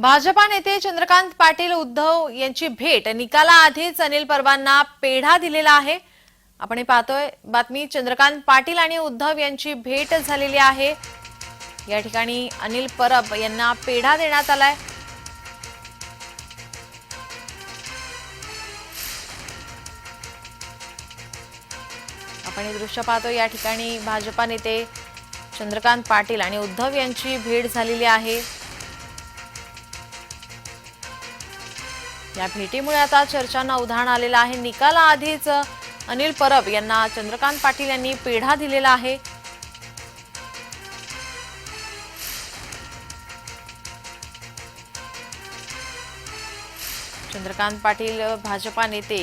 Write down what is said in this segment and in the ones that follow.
भाजपा नेते चंद्रकांत पाटील उद्धव यांची भेट निकालाआधीच अनिल परबांना पेढा दिलेला आहे. आपण हे पाहतोय बातमी चंद्रकांत पाटील आणि उद्धव यांची भेट झालेली आहे. या ठिकाणी अनिल परब यांना पेढा देण्यात आलाय. आपण हे दृश्य पाहतो या ठिकाणी भाजपा नेते चंद्रकांत पाटील आणि उद्धव यांची भेट झालेली आहे. या भेटीमुळे आता चर्चांना उधाण आलेलं आहे. निकालाआधीच अनिल परब यांना चंद्रकांत पाटील यांनी पेढा दिलेला आहे. चंद्रकांत पाटील भाजपा नेते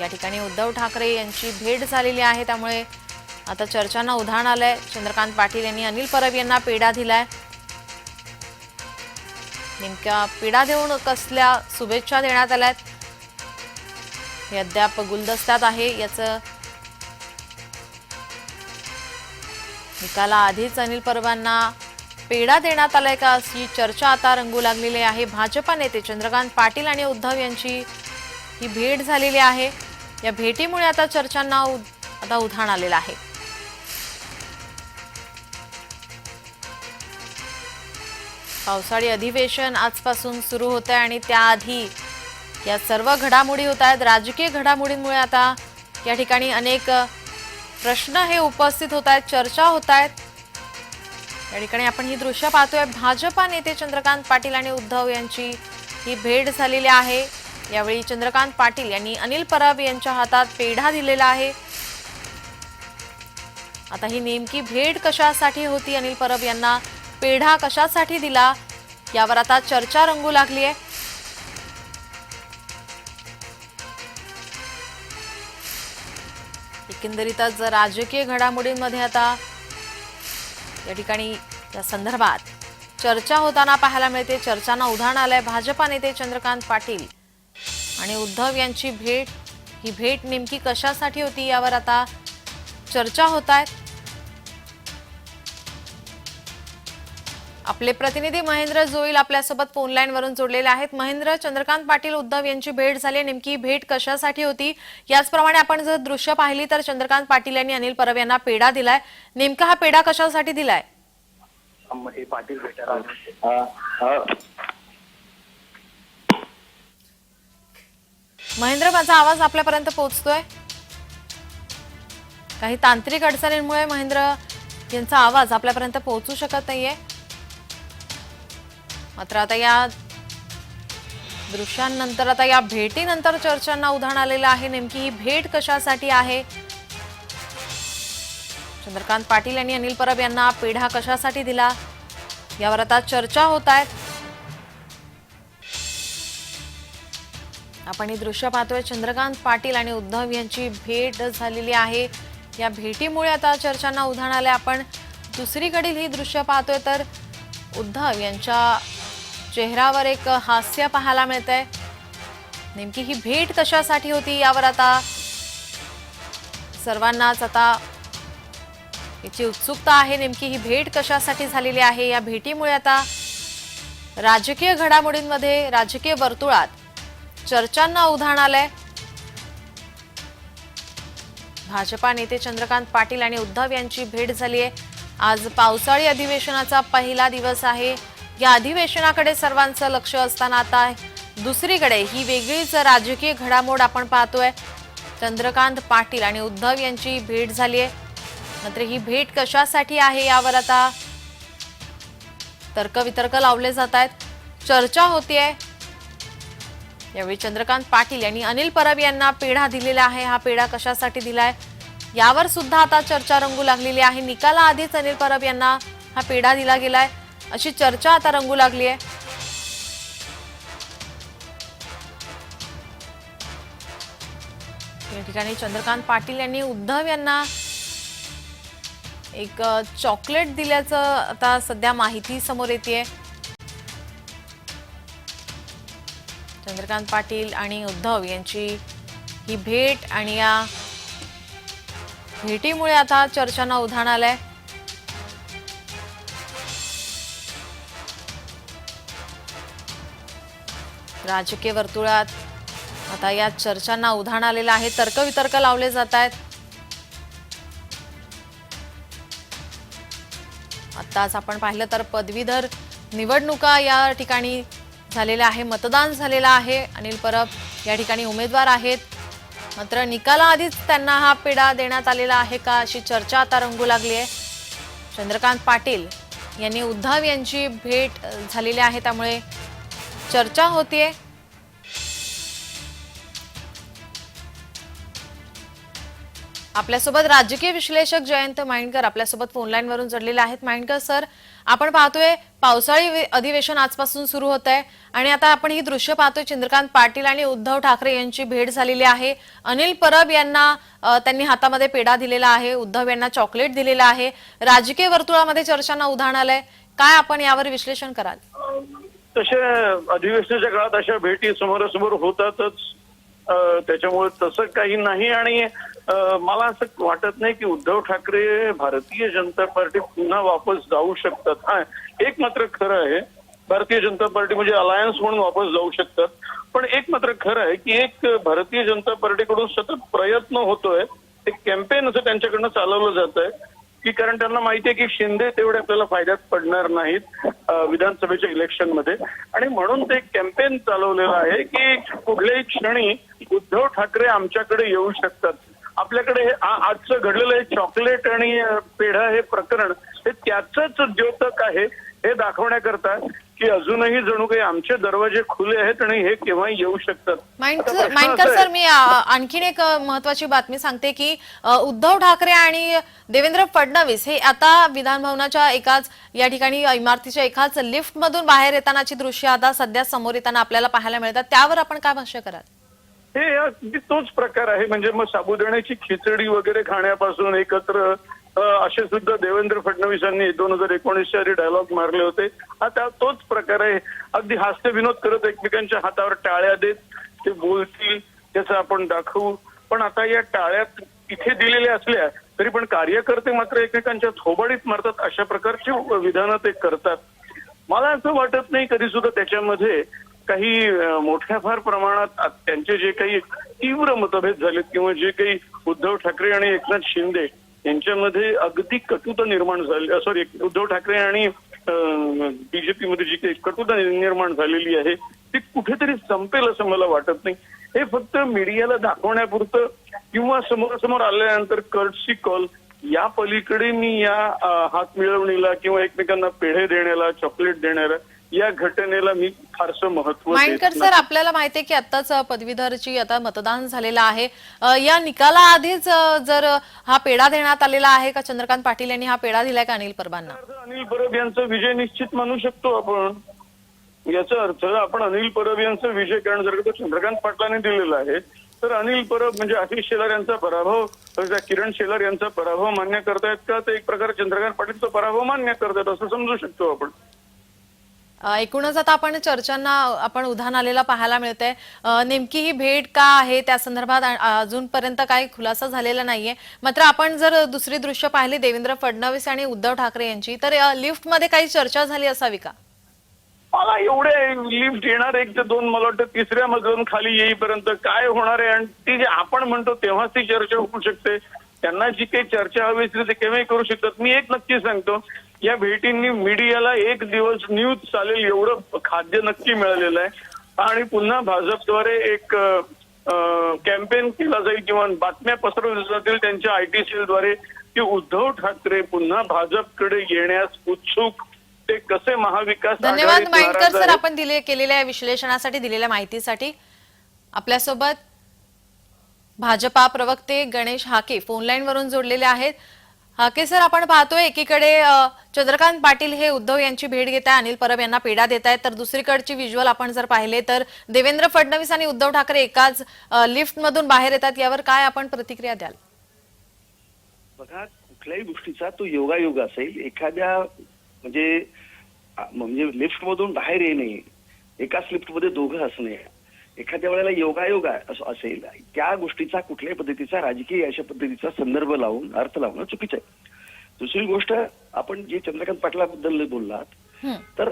या ठिकाणी उद्धव ठाकरे यांची भेट झालेली आहे. त्यामुळे आता चर्चांना उधाण आलंय. चंद्रकांत पाटील यांनी अनिल परब यांना पेढा दिलाय. नेमक्या पिढा देऊन कसल्या शुभेच्छा देण्यात आल्यात? हे अद्याप गुलदस्त्यात आहे. याचं निकालाआधीच अनिल परबांना पेढा देण्यात आलाय का अशी चर्चा आता रंगू लागलेली आहे. भाजपा नेते चंद्रकांत पाटील आणि उद्धव यांची ही भेट झालेली आहे. या भेटीमुळे आता चर्चांना उद आता उधाण आलेलं आहे. पावसाळी अधिवेशन आजपासून सुरू होत आहे आणि त्याआधी या सर्व घडामोडी होत आहेत. राजकीय घडामोडींमुळे आता या ठिकाणी अनेक प्रश्न हे उपस्थित होत आहेत चर्चा होत आहेत. या ठिकाणी आपण ही दृश्य पाहतोय. भाजपा नेते चंद्रकांत पाटील आणि उद्धव यांची ही भेट झालेली आहे. यावेळी चंद्रकांत पाटील यांनी अनिल परब यांच्या हातात पेढा दिलेला आहे. आता ही नेमकी भेट कशासाठी होती? अनिल परब यांना पेढा कशासाठी दिला? यावर आता चर्चा रंगू लागली आहे एकंदरीतच राजकीय घडामोडींमध्ये आता या ठिकाणी या संदर्भात चर्चा होताना पाहायला मिळते. चर्चांना उधाण आलंय भाजपा नेते चंद्रकांत पाटील आणि उद्धव यांची भेट ही भेट नेमकी कशासाठी होती यावर आता चर्चा होत आहेत आपले प्रतिनिधी महेंद्र जोईल आपल्यासोबत फोनलाईन वरून जोडलेले आहेत महेंद्र चंद्रकांत पाटील उद्धव यांची भेट झाली. नेमकी भेट कशासाठी होती याचप्रमाणे आपण जर दृश्य पाहिली तर चंद्रकांत पाटील यांनी अनिल परब यांना पेढा दिलाय नेमका हा पेढा कशासाठी दिलाय हे पाटील. हा, हा. महेंद्र माझा आवाज आपल्यापर्यंत पोहोचतोय काही तांत्रिक अडचणींमुळे महेंद्र यांचा आवाज आपल्यापर्यंत पोहोचू शकत नाहीये मात्र आता या दृश्यांनंतर आता या भेटीनंतर चर्चांना उधाण आलेलं आहे. नेमकी ही भेट कशासाठी आहे? चंद्रकांत पाटील यांनी अनिल परब यांना पेढा कशासाठी दिला? यावर आता चर्चा होत आहेत आपण ही दृश्य पाहतोय. चंद्रकांत पाटील आणि उद्धव यांची भेट झालेली आहे. या भेटीमुळे आता चर्चांना उधाण आले आपण दुसरीकडील ही दृश्य पाहतोय तर उद्धव यांच्या चेहऱ्यावर एक हास्य पाहायला मिळतंय. नेमकी ही भेट कशासाठी होती यावर आता सर्वांनाच आता याची उत्सुकता आहे. नेमकी ही भेट कशासाठी झालेली आहे? या भेटीमुळे आता राजकीय घडामोडींमध्ये राजकीय वर्तुळात चर्चांना उधाण आलंय. भाजपा नेते चंद्रकांत पाटील आणि उद्धव यांची भेट झाली आहे आज पावसाळी अधिवेशनाचा पहिला दिवस आहे. या अधिवेशनाकडे सर्वांचं लक्ष असताना आता दुसरीकडे ही वेगळीच राजकीय घडामोड आपण पाहतोय. चंद्रकांत पाटील आणि उद्धव यांची भेट झाली आहे. मात्र ही भेट कशासाठी आहे यावर आता तर्कवितर्क लावले जात आहेत. चर्चा होतीये. यावेळी चंद्रकांत पाटील यांनी अनिल परब यांना पेढा दिलेला आहे. हा पेढा कशासाठी दिलाय? यावर सुद्धा आता चर्चा रंगू लागलेली आहे. निकालाआधीच अनिल परब यांना हा पेढा दिला गेलाय. अशी चर्चा आता रंगू लागली आहे. या ठिकाणी चंद्रकांत पाटील यांनी उद्धव यांना एक चॉकलेट दिल्याचं आता सध्या माहिती समोर येते चंद्रकांत पाटील आणि उद्धव यांची ही भेट आणि या भेटीमुळे आता चर्चांना उधाण आलंय. राजकीय वर्तुळात. आता या चर्चांना उधाण आलेलं आहे. तर्कवितर्क लावले जात आहेत. आत्ताच आपण पाहिलं तर पदवीधर निवडणुका या ठिकाणी झालेल्या आहे. मतदान झालेलं आहे. अनिल परब या ठिकाणी उमेदवार आहेत. मात्र निकालाआधीच त्यांना हा पेढा देण्यात आलेला आहे का अशी चर्चा आता रंगू लागली आहे. चंद्रकांत पाटील यांनी उद्धव यांची भेट झालेली आहे. त्यामुळे चर्चा होतीये. आपल्यासोबत राजकीय विश्लेषक जयंत माइंडकर आपल्यासोबत फोनलाईन वरून जोडलेले आहेत. माइंडकर सर आपण पाहतोय पावसाळी अधिवेशन आजपासून सुरू होत आहे आणि आता आपण ही दृश्य पाहतोय चंद्रकांत पाटील आणि उद्धव ठाकरे यांची भेट झालेली आहे. अनिल परब यांना त्यांनी हातामध्ये पेढा दिलेला आहे उद्धव यांना चॉकलेट दिलेला आहे. राजकीय वर्तुळामध्ये चर्चांना उधाण आलंय. काय आपण यावर विश्लेषण कराल? तसे अधिवेशनाच्या काळात अशा भेटी समोरासमोर होतातच. त्याच्यामुळे तसं काही नाही आणि मला असं वाटत नाही की उद्धव ठाकरे भारतीय जनता पार्टी पुन्हा वापस जाऊ शकतात. हा एक मात्र खरं आहे. भारतीय जनता पार्टी म्हणजे अलायन्स म्हणून वापस जाऊ शकतात. पण एक मात्र खरं आहे की एक भारतीय जनता पार्टीकडून सतत प्रयत्न होतोय. एक कॅम्पेन असं त्यांच्याकडनं चालवलं जात आहे की कारण त्यांना माहिती आहे की शिंदे तेवढे आपल्याला फायद्यात पडणार नाहीत विधानसभेच्या विधानसभेच्या इलेक्शनमध्ये. आणि म्हणून ते कॅम्पेन चालवलेलं आहे की कुठल्याही क्षणी उद्धव ठाकरे आमच्याकडे येऊ शकतात. आपल्याकडे आजचं घडलेलं हे चॉकलेट आणि पेढा हे प्रकरण हे त्याचंच द्योतक आहे. हे दाखवण्याकरता की अजूनही जणू काही आमचे दरवाजे खुले आहेत आणि हे केव्हाही येऊ शकतात. माइंडकर सर मी आणखीन एक महत्वाची बातमी सांगते की उद्धव ठाकरे आणि देवेंद्र फडणवीस हे आता विधान भवनाच्या एकाच या ठिकाणी इमारतीच्या एकाच लिफ्ट मधून बाहेर येतानाची दृश्य आता सध्या समोर येताना आपल्याला पाहायला मिळतात. त्यावर आपण काय भाष्य कराल? हे अगदी तोच प्रकार आहे. म्हणजे मग साबुदाण्याची खिचडी वगैरे खाण्यापासून एकत्र असे सुद्धा देवेंद्र फडणवीसांनी दोन हजार एकोणीसच्या आधी डायलॉग मारले होते. हा त्या तोच प्रकार आहे. अगदी हास्य विनोद करत एकमेकांच्या हातावर टाळ्या देत ते बोलतील त्याचं आपण दाखवू. पण आता या टाळ्यात इथे दिलेल्या असल्या तरी पण कार्यकर्ते मात्र एकमेकांच्या थोबाडीत मारतात अशा प्रकारची विधानं ते करतात. मला असं वाटत नाही कधी सुद्धा त्याच्यामध्ये काही मोठ्या फार प्रमाणात त्यांचे जे काही तीव्र मतभेद झालेत किंवा जे काही उद्धव ठाकरे आणि एकनाथ शिंदे यांच्यामध्ये अगदी कटुता निर्माण झाली सॉरी उद्धव ठाकरे आणि बीजेपी मध्ये जी काही कटुता निर्माण झालेली आहे ती कुठेतरी संपेल असं मला वाटत नाही. हे फक्त मीडियाला दाखवण्यापुरतं किंवा समोरासमोर आल्यानंतर कर्टसी कॉल या पलीकडे मी या हात मिळवणीला किंवा एकमेकांना पेढे देण्याला चॉकलेट देण्याला या घटनेला मी फारसं महत्त्व माइंडकर सर आपल्याला माहिती आहे की आताच पदवीधरची आता मतदान झालेलं आहे. या निकालाआधीच जर हा पेढा देण्यात आलेला आहे का? चंद्रकांत पाटील यांनी हा पेढा दिलाय का अनिल परबांना. अनिल परब यांचा विजय निश्चित मानू शकतो आपण. याचा अर्थ आपण अनिल परब यांचा विजय कारण जर का तो चंद्रकांत पाटलांनी दिलेला आहे तर अनिल परब म्हणजे आशिष शेलार यांचा पराभव किरण शेलार यांचा पराभव मान्य करतायत का? तर एक प्रकारे चंद्रकांत पाटीलचा पराभव मान्य करतायत असं समजू शकतो आपण. एकूणच आता आपण चर्चांना आपण उधाण आलेला पाहायला मिळतंय. आहे नेमकी ही भेट का आहे? त्या संदर्भात अजूनपर्यंत काही खुलासा झालेला नाहीये. मात्र आपण जर दुसरी दृश्य पाहिली देवेंद्र फडणवीस आणि उद्धव ठाकरे यांची तर लिफ्टमध्ये काही चर्चा झाली असावी का? मला एवढे लिफ्ट येणार एक ते दोन मला वाटतं तिसऱ्या मजून खाली येईपर्यंत काय होणार आहे? आणि ती जे आपण म्हणतो तेव्हाच ती चर्चा होऊ शकते. त्यांना जी काही चर्चा हवी असते ते केव्हाही करू शकतात. मी एक नक्की सांगतो या भेटींनी मीडियाला एक दिवस न्यूज चालेल एवढं खाद्य नक्की मिळालेलं आहे. आणि पुन्हा भाजपद्वारे एक कॅम्पेन केला जाईल किंवा बातम्या पसरवल्या जातील त्यांच्या आयटी सेलद्वारे की उद्धव ठाकरे पुन्हा भाजपकडे येण्यास उत्सुक. ते कसे महाविकास धन्यवाद माइंडकर सर. आपण दिले केलेल्या या विश्लेषणासाठी दिलेल्या माहितीसाठी. आपल्यासोबत भाजपा प्रवक्ते गणेश हाके फोनलाईन वरून जोडलेले आहेत. के सर आपण पाहतोय एकीकडे चंद्रकांत पाटील हे उद्धव यांची भेट घेत आहे अनिल परब यांना पेढा देत आहेत तर दुसरीकडची व्हिज्युअल आपण जर पाहिले तर देवेंद्र फडणवीस आणि उद्धव ठाकरे एकाच लिफ्ट मधून बाहेर येतात. यावर काय आपण प्रतिक्रिया द्याल? बघा कुठल्याही गोष्टीचा तो योगायोग असेल एखाद्या म्हणजे म्हणजे लिफ्ट मधून बाहेर येणे एकाच लिफ्टमध्ये दोघं असणे एखाद्या वेळेला योगायोग असेल. त्या गोष्टीचा कुठल्याही पद्धतीचा राजकीय अशा पद्धतीचा संदर्भ लावून अर्थ लावणं चुकीचं आहे. दुसरी गोष्ट आपण जे चंद्रकांत पाटलाबद्दल बोललात. तर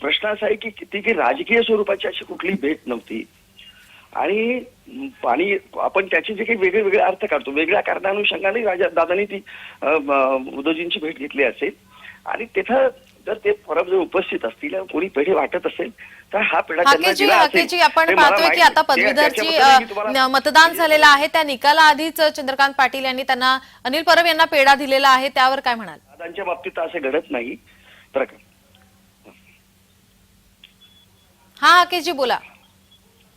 प्रश्न असा आहे की ती काही राजकीय स्वरूपाची अशी कुठली भेट नव्हती. आणि पाणी आपण त्याचे जे काही वेगळे वेगळे अर्थ काढतो वेगळ्या कारणानुषंगाने राजा दादानी ती उद्धवजींची भेट घेतली असेल. आणि तिथं जर ते परब जर उपस्थित असतील कोणी पेढे वाटत असेल तर हा पेढा त्यांना हाकेजी दिला असेल. हाकेजी आपण ते मला पाहतोय की माहीत आता. ते- पदवीधरची त्याच्याबद्दल मी अ, तुम्हाला- न- मतदान झालेलं आहे. त्या निकालाआधीच चंद्रकांत पाटील यांनी त्यांना अनिल परब यांना पेढा दिलेला आहे. त्यावर काय म्हणाल? दादांच्या बाबतीत असे घडत नाही. प्रकार हा हाकेजी बोला.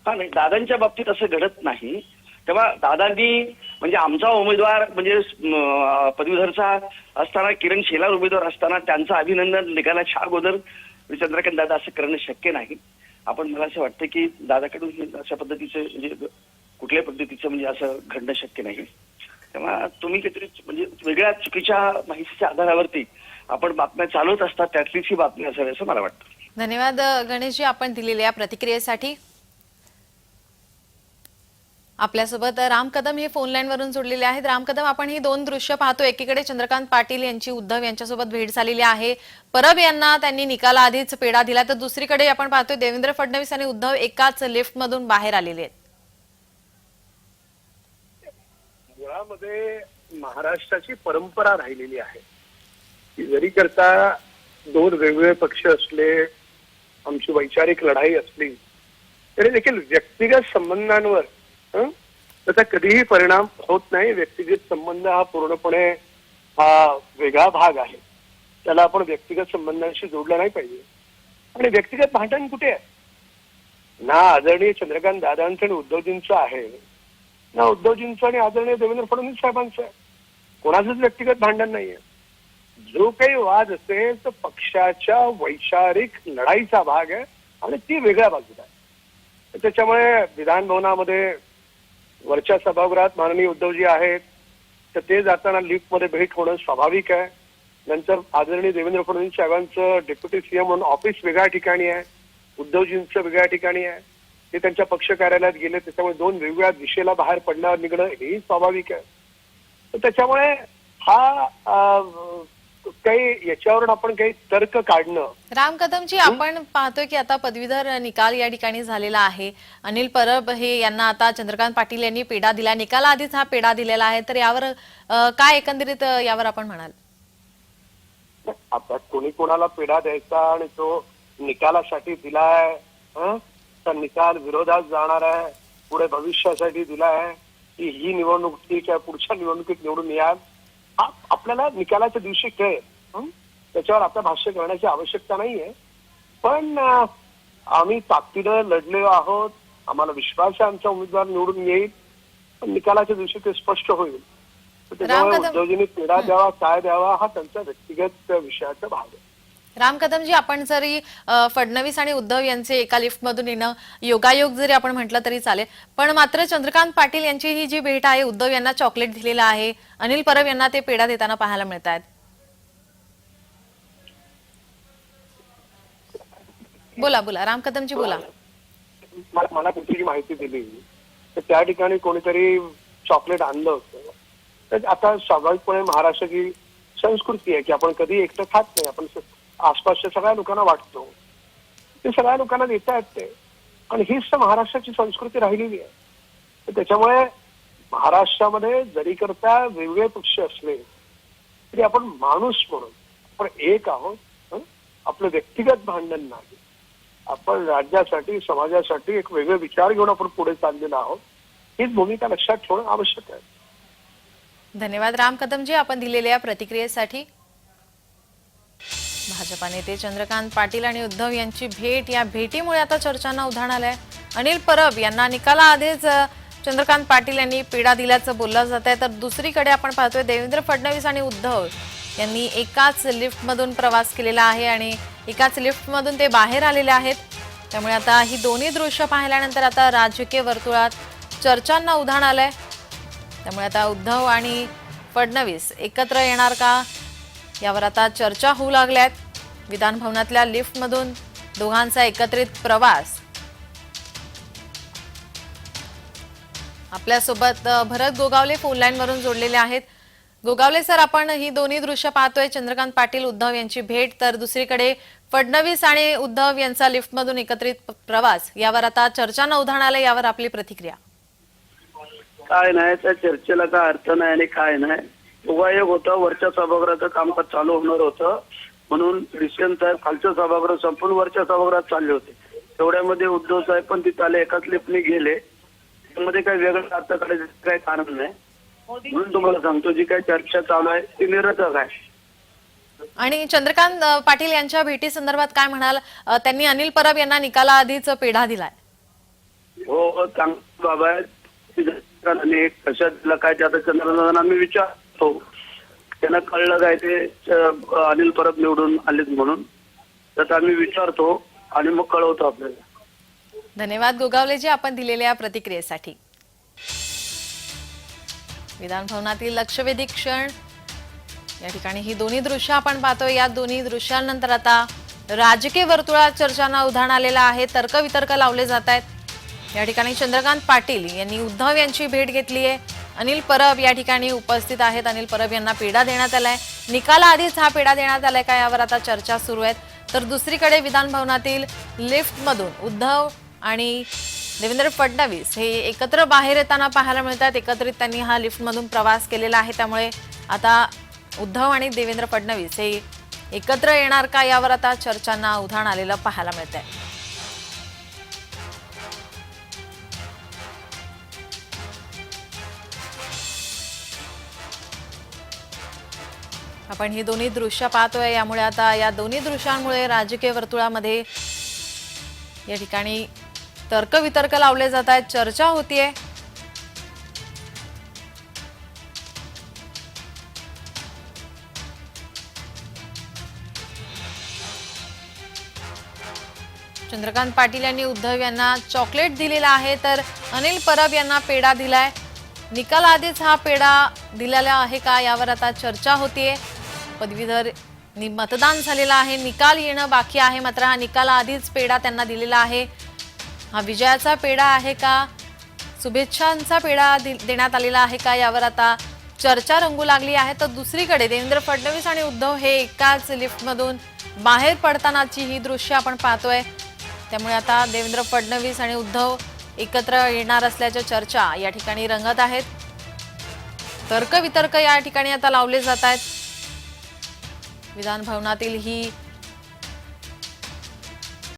हा नाही दादांच्या बाबतीत असं घडत नाही. तेव्हा दादांनी म्हणजे आमचा उमेदवार म्हणजे अं, पदवीधरचा असताना किरण शेलार उमेदवार असताना त्यांचं अभिनंदन निघाल्याच्या अगोदर म्हणजे चंद्रकांत दादा असं करणं शक्य नाही. आपण मला असं वाटतं की दादाकडून अशा पद्धतीचं म्हणजे कुठल्याही पद्धतीचं म्हणजे असं घडणं शक्य नाही. तेव्हा तुम्ही काहीतरी म्हणजे वेगळ्या चुकीच्या माहितीच्या आधारावरती आपण बातम्या चालवत असतात त्यातलीच ही बातमी असावी असं मला वाटतं. धन्यवाद गणेशजी. आपण दिलेल्या प्रतिक्रियेसाठी आपल्यासोबत राम कदम हे फोन लाईन वरून जोडलेले आहेत. राम कदम आपण ही दोन दृश्य पाहतो एकीकडे चंद्रकांत पाटील यांची उद्धव यांच्यासोबत भेट झालेली आहे. परब यांना त्यांनी निकालाआधीच पेढा दिला. तर दुसरीकडे आपण पाहतोय देवेंद्र फडणवीस आणि उद्धव एकाच लिफ्ट मधून बाहेर आलेले आहेत. मुळामध्ये महाराष्ट्राची परंपरा राहिलेली आहे. जरी करता दोन वेगवेगळे पक्ष असले आमची वैचारिक लढाई असली तरी देखील व्यक्तिगत संबंधांवर त्याचा कधीही परिणाम होत नाही. व्यक्तिगत संबंध हा पूर्णपणे हा वेगळा भाग आहे. त्याला आपण व्यक्तिगत संबंधांशी जोडलं नाही पाहिजे. आणि व्यक्तिगत भांडण कुठे आहे? ना आदरणीय चंद्रकांत दादांचं आणि उद्धवजींचं आहे. ना उद्धवजींचं आणि आदरणीय देवेंद्र फडणवीस साहेबांचं आहे. कोणाचंच व्यक्तिगत भांडण नाहीये. जो काही वाद असेल तो पक्षाच्या वैचारिक लढाईचा भाग आहे आणि ती वेगळ्या बाजूला आहे. त्याच्यामुळे विधान भवनामध्ये वरच्या सभागृहात माननीय उद्धवजी आहेत. तर ते जाताना लिफ्टमध्ये भेट होणं स्वाभाविक आहे. नंतर आदरणीय देवेंद्र फडणवीस साहेबांचं डेप्युटी सीएम म्हणून ऑफिस वेगळ्या ठिकाणी आहे. उद्धवजींचं वेगळ्या ठिकाणी आहे. ते त्यांच्या पक्ष कार्यालयात गेले त्याच्यामुळे दोन वेगवेगळ्या दिशेला बाहेर पडणं निघणं हेही स्वाभाविक आहे. तर त्याच्यामुळे हा काही याच्यावरून आपण काही तर्क काढणं. राम कदमजी आपण पाहतोय की आता पदवीधर निकाल या ठिकाणी झालेला आहे. अनिल परब हे यांना आता चंद्रकांत पाटील यांनी पेढा दिला. निकालाआधीच हा पेढा दिलेला आहे. तर यावर अ, काय एकंदरीत अ, यावर आपण म्हणाल? आता कोणी कोणाला पेढा द्यायचा आणि तो निकालासाठी दिलाय हं? तर निकाल विरोधात जाणार आहे. पुढे भविष्यासाठी दिलाय. की ही निवडणूक ठीक आहे पुढच्या निवडणुकीत निवडून याल हा आपल्याला निकालाच्या दिवशी कळेल? त्याच्यावर आता भाष्य करण्याची आवश्यकता नाहीये. पण आम्ही ताकदीनं लढलेलो आहोत. आम्हाला विश्वास आहे आमचा उमेदवार निवडून येईल. पण निकालाच्या दिवशी ते स्पष्ट होईल. त्याच्यामुळे उद्धवजींनी पेढा द्यावा काय द्यावा हा त्यांचा व्यक्तिगत विषयाचा भाग आहे. राम कदमजी आपण जरी फडणवीस आणि उद्धव यांचे एका लिफ्टमधून येणं योगायोग जरी आपण म्हटलं तरी चालेल. पण मात्र चंद्रकांत पाटील यांची ही जी भेट आहे उद्धव यांना चॉकलेट दिलेलं आहे. अनिल परब यांना ते पेढा देताना पाहायला मिळत आहेत. बोला बोला. राम कदमजी बोला. मला मला माहिती दिली तर त्या ठिकाणी कोणीतरी चॉकलेट आणलं होतं. तर आता स्वाभाविकपणे महाराष्ट्राची संस्कृती आहे की आपण कधी एकटं खात नाही आपण आसपासच्या सगळ्या लोकांना वाटतो. ते सगळ्या लोकांना देता ते. आणि हीच तर महाराष्ट्राची संस्कृती राहिलेली आहे. तर त्याच्यामुळे महाराष्ट्रामध्ये जरी करता वेगवेगळे पक्ष असले तरी आपण माणूस म्हणून आपण एक आहोत आपलं व्यक्तिगत भांडण नाही. आपण राज्यासाठी समाजासाठी एक वेगळे विचार घेऊन आपण पुढे चाललेलो आहोत. हीच भूमिका लक्षात ठेवणं आवश्यक आहे. धन्यवाद राम कदमजी आपण दिलेल्या प्रतिक्रियेसाठी. भाजपा नेते चंद्रकांत पाटील आणि उद्धव यांची भेट. या भेटीमुळे आता चर्चांना उधाण आलंय. अनिल परब यांना निकालाआधीच चंद्रकांत पाटील यांनी पीडा दिल्याचं बोललं जात आहे. तर दुसरीकडे आपण पाहतोय देवेंद्र फडणवीस आणि उद्धव यांनी एकाच लिफ्टमधून प्रवास केलेला आहे आणि एकाच लिफ्टमधून ते बाहेर आलेले आहेत. त्यामुळे आता ही दोन्ही दृश्य पाहिल्यानंतर आता राजकीय वर्तुळात चर्चांना उधाण आलंय. त्यामुळे आता उद्धव आणि फडणवीस एकत्र येणार का? यावर आता चर्चा होऊ लागल्यात. विधान भवनातल्या लिफ्टमधून दोघांचा एकत्रित प्रवास. आपल्यासोबत भरत गोगावले फोन लाईन वरून जोडलेले आहेत. गोगावले सर आपण ही दोन्ही दृश्य पाहतोय. चंद्रकांत पाटील उद्धव यांची भेट. तर दुसरीकडे फडणवीस आणि उद्धव यांचा लिफ्टमधून एकत्रित प्रवास. यावर आता चर्चा न उधाण आलं यावर आपली प्रतिक्रिया. काय नाही त्या चर्चेला काय अर्थ नाही आणि काय नाही. उपायोग होतं वरच्या सभागृहाचं कामकाज चालू होणार होतं. म्हणून डिसिजन साहेब खालचं सभागृह संपून वरच्या सभागृहात चालले होते. तेवढ्यामध्ये उद्धव साहेब पण तिथे आले एकाच लिफ्टने गेले. त्यामध्ये काही वेगळं अर्थ करायचं काही कारण नाही. म्हणून तुम्हाला सांगतो जी काही चर्चा चालू आहे ती निरर्थक आहे. आणि चंद्रकांत पाटील यांच्या भेटी संदर्भात काय म्हणाल? त्यांनी अनिल परब यांना निकालाआधीच पेढा दिलाय. हो चांगली बाबा कशा दिला काय ते आता चंद्रनाथांना आम्ही हो त्यांना कळलं काय ते अनिल परब निवडून आलेत म्हणून. त्याचा आम्ही विचारतो आणि मग कळवतो आपल्याला. धन्यवाद गोगावलेजी आपण दिलेल्या प्रतिक्रियेसाठी. विधान भवनातील लक्षवेधी क्षण. या ठिकाणी ही दोन्ही दृश्य आपण पाहतोय. या दोन्ही दृश्यांनंतर आता राजकीय वर्तुळात चर्चांना उधाण आलेलं आहे. तर्कवितर्क लावले जात आहेत. या ठिकाणी चंद्रकांत पाटील यांनी उद्धव यांची भेट घेतली आहे. अनिल परब या ठिकाणी उपस्थित आहेत. अनिल परब यांना पेढा देण्यात आलाय निकालाआधीच हा पेढा देण्यात आलाय का यावर आता चर्चा सुरू आहेत. तर दुसरीकडे विधान भवनातील लिफ्टमधून उद्धव आणि देवेंद्र फडणवीस हे एकत्र बाहेर येताना पाहायला मिळतात. एकत्रित त्यांनी हा लिफ्टमधून प्रवास केलेला आहे. त्यामुळे आता उद्धव आणि देवेंद्र फडणवीस हे एकत्र येणार का यावर आता चर्चांना उधाण आलेलं पाहायला मिळत आहे आपण ही दोन्ही दृश्य पाहतोय. यामुळे आता या दोन्ही दृश्यांमुळे राजकीय वर्तुळामध्ये या ठिकाणी तर्कवितर्क लावले जात आहेत. चर्चा होतीये. चंद्रकांत पाटील यांनी उद्धव यांना चॉकलेट दिलेला आहे तर अनिल परब यांना पेढा दिलाय. निकालाआधीच हा पेढा दिलेला आहे का? यावर आता चर्चा होतीये. पदवीधर नि मतदान झालेलं आहे. निकाल येणं बाकी आहे. मात्र हा निकालाआधीच पेढा त्यांना दिलेला आहे. हा विजयाचा पेढा आहे का? शुभेच्छांचा पेढा दि- देण्यात आलेला आहे का यावर आता चर्चा रंगू लागली आहे. तर दुसरीकडे देवेंद्र फडणवीस आणि उद्धव हे एकाच लिफ्टमधून बाहेर पडतानाची ही दृश्य आपण पाहतोय. त्यामुळे आता देवेंद्र फडणवीस आणि उद्धव एकत्र येणार असल्याच्या चर्चा या ठिकाणी रंगत आहेत. तर्कवितर्क या ठिकाणी आता लावले जात आहेत. विधानभवनातील ही